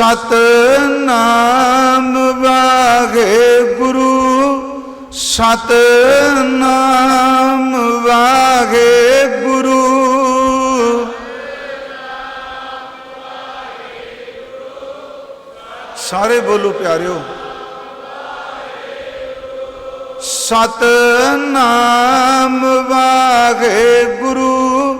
ਸਤ ਨਾਮ ਵਾਗੇ ਗੁਰੂ ਸਤ ਨਾਮ ਵਾਗੇ ਗੁਰੂ। ਸਾਰੇ ਬੋਲੋ ਪਿਆਰਿਓ। ਸਤ ਨਾਮ ਵਾਗੇ ਗੁਰੂ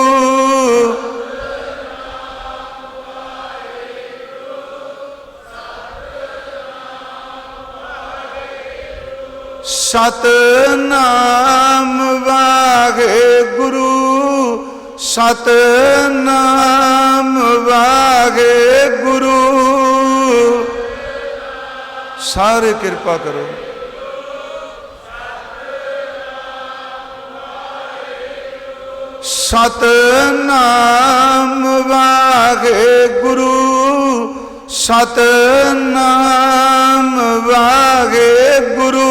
ਸਤਨਾਮ ਵਾਹਿਗੁਰੂ ਸਤਨਾਮ ਵਾਹਿਗੁਰੂ। ਸਾਰੇ ਕਿਰਪਾ ਕਰੋ। ਸਤਨਾਮ ਵਾਹਿਗੁਰੂ ਸਤਨਾਮ ਵਾਹਿਗੁਰੂ।